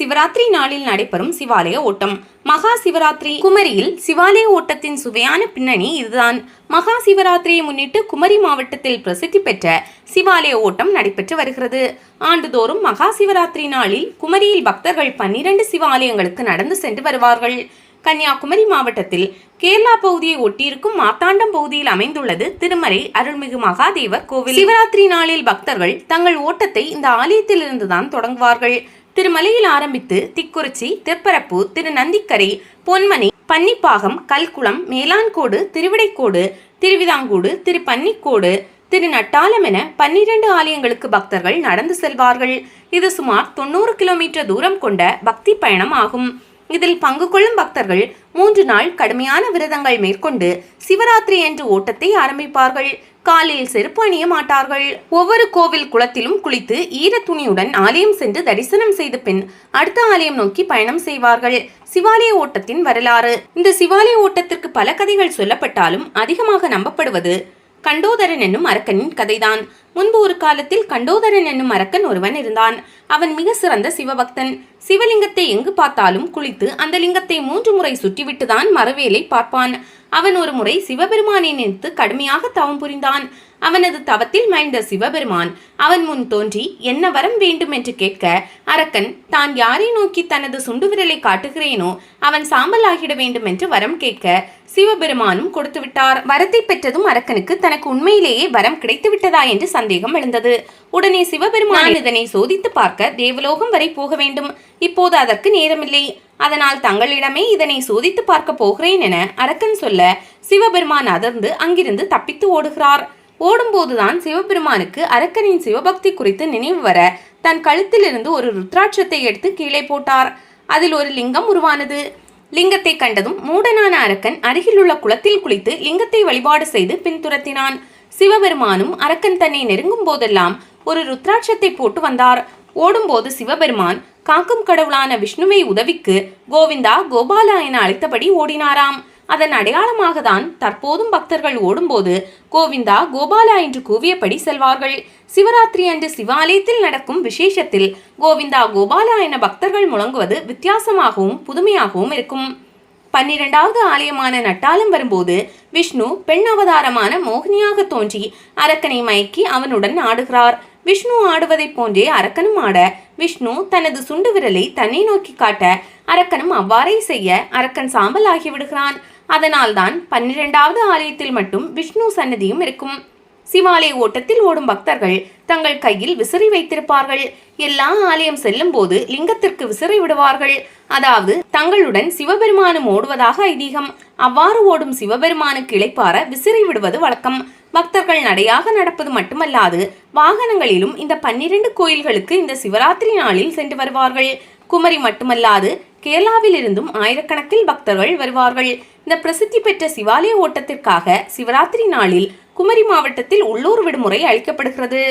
சிவராத்திரி நாளில் நடைபெறும் சிவாலய ஓட்டம். மகா சிவராத்திரி குமரியில் சிவாலய ஓட்டத்தின் சுவையான பின்னணி இதுதான். மகா சிவராத்திரியை முன்னிட்டு குமரி மாவட்டத்தில் பிரசித்தி பெற்ற சிவாலய ஓட்டம் நடைபெற்று வருகிறது. ஆண்டுதோறும் மகா சிவராத்திரி நாளில் குமரியில் பக்தர்கள் பன்னிரண்டு சிவாலயங்களுக்கு நடந்து சென்று வருவார்கள். கன்னியாகுமரி மாவட்டத்தில் கேரளா பகுதியை ஒட்டியிருக்கும் மார்த்தாண்டம் பகுதியில் அமைந்துள்ளது திருமறை அருள்மிகு மகாதேவர் கோவில். சிவராத்திரி நாளில் பக்தர்கள் தங்கள் ஓட்டத்தை இந்த ஆலயத்திலிருந்து தான் தொடங்குவார்கள். திருமலையில் ஆரம்பித்து திக்குறிச்சி திருப்பரப்பு திருநந்திக்கரை பொன்மனை பன்னிப்பாகம் கல்குளம் மேலான்கோடு திருவிடைக்கோடு திருவிதாங்கூடு திரு பன்னிக்கோடு திரு நட்டாலம் என பன்னிரண்டு ஆலயங்களுக்கு பக்தர்கள் நடந்து செல்வார்கள். இது சுமார் தொண்ணூறு கிலோமீட்டர் தூரம் கொண்ட பக்தி பயணம் ஆகும். இதில் பங்கு கொள்ளும் பக்தர்கள் மூன்று நாள் கடுமையான விரதங்கள் மேற்கொண்டு சிவராத்திரி என்று ஓட்டத்தை ஆரம்பிப்பார்கள். காலில் செருப்பு அணிய மாட்டார்கள். ஒவ்வொரு கோவில் குளத்திலும் குளித்து ஈர துணியுடன் ஆலயம் சென்று தரிசனம் செய்த பின் அடுத்த ஆலயம் நோக்கி பயணம் செய்வார்கள். சிவாலய ஓட்டத்தின் வரலாறு. இந்த சிவாலய ஓட்டத்திற்கு பல கதைகள் சொல்லப்பட்டாலும் அதிகமாக நம்பப்படுவது கண்டோதரன் என்னும் அரக்கனின் கதைதான். முன்பு ஒரு காலத்தில் கண்டோதரன் என்னும் அரக்கன் ஒருவன் இருந்தான். அவன் மிக சிறந்த சிவபக்தன். சிவலிங்கத்தை எங்கு பார்த்தாலும் குளித்து அந்த லிங்கத்தை மூன்று முறை சுற்றிவிட்டுதான் மரவேலை பார்ப்பான். அவன் ஒரு முறை சிவபெருமானை நினைத்து கடுமையாக தவம் புரிந்தான். அவனது தவத்தில் மயந்த சிவபெருமான் அவன் முன் தோன்றி என்ன வரம் வேண்டும் என்று கேட்க அரக்கன் தான் யாரை நோக்கி தனது சுண்டு விரலை காட்டுகிறேனோ அவன் சாம்பல் ஆகிட வேண்டும் என்று வரம் கேட்க சிவபெருமானும் கொடுத்து விட்டார் வரத்தை பெற்றதும் அரக்கனுக்கு தனக்கு உண்மையிலேயே வரம் கிடைத்து விட்டதா என்று சந்தேகம் எழுந்தது. உடனே சிவபெருமான் இதனை சோதித்து பார்க்க தேவலோகம் வரை போக வேண்டும். இப்போது அதற்கு நேரமில்லை. அதனால் தங்களிடமே இதனை சோதித்து பார்க்க போகிறேன் என அரக்கன் சொல்ல சிவபெருமான் அதிர்ந்து அங்கிருந்து தப்பித்து ஓடுகிறார். ஓடும்போதுதான் சிவபெருமானுக்கு அரக்கனின் சிவபக்தி குறித்து நினைவு வர தன் கழுத்திலிருந்து ஒரு ருத்ராட்சத்தை எடுத்து கீழே போட்டார். அதில் ஒரு லிங்கம் உருவானது. லிங்கத்தை கண்டதும் மூடனான அரக்கன் அருகிலுள்ள குளத்தில் குளித்து லிங்கத்தை வழிபாடு செய்து பின்துரத்தினான். சிவபெருமானும் அரக்கன் தன்னை நெருங்கும் போதெல்லாம் ஒரு ருத்ராட்சத்தை போட்டு வந்தார். ஓடும்போது சிவபெருமான் காக்கும் கடவுளான விஷ்ணுவை உதவிக்கு கோவிந்தா கோபாலா என அழைத்தபடி ஓடினாராம். அதன் அடையாளமாக தான் தற்போதும் பக்தர்கள் ஓடும்போது கோவிந்தா கோபாலா என்று கூவியபடி செல்வார்கள். சிவராத்திரி அன்று சிவாலயத்தில் நடக்கும் விசேஷத்தில் கோவிந்தா கோபாலா என பக்தர்கள் முழங்குவது வித்தியாசமாகவும் புதுமையாகவும் இருக்கும். பன்னிரெண்டாவது ஆலயமான நட்டாலம் வரும்போது விஷ்ணு பெண் அவதாரமான மோகினியாக தோன்றி அரக்கனை மயக்கி அவனுடன் ஆடுகிறார். விஷ்ணு ஆடுவதைப் போன்றே அரக்கனும் ஆட விஷ்ணு தனது சுண்டு விரலை தன்னை நோக்கி காட்ட அரக்கனும் அவ்வாறே செய்ய அரக்கன் சாம்பல் ஆகிவிடுகிறான். அதனால்தான் பன்னிரெண்டாவது ஆலயத்தில் மட்டும் விஷ்ணு சன்னதியும் இருக்கும். சிவாலய ஓட்டத்தில் ஓடும் பக்தர்கள் தங்கள் கையில் விசிறி வைத்திருப்பார்கள். எல்லா ஆலயம் செல்லும் போது லிங்கத்திற்கு விசிறி விடுவார்கள். அதாவது தங்களுடன் சிவபெருமானும் ஓடுவதாக ஐதீகம். அவ்வாறு ஓடும் சிவபெருமானுக்கு இளைப்பார விசிறி விடுவது வழக்கம். பக்தர்கள் நடையாக நடப்பது மட்டுமல்லாது வாகனங்களிலும் இந்த பன்னிரண்டு கோயில்களுக்கு இந்த சிவராத்திரி நாளில் சென்று வருவார்கள். குமரி மட்டுமல்லாது கேரளாவில் இருந்தும் ஆயிரக்கணக்கில் பக்தர்கள் வருவார்கள். இந்த பிரசித்தி பெற்ற சிவாலய ஓட்டத்திற்காக சிவராத்திரி நாளில் குமரி மாவட்டத்தில் உள்ளூர் விடுமுறை அளிக்கப்படுகிறது.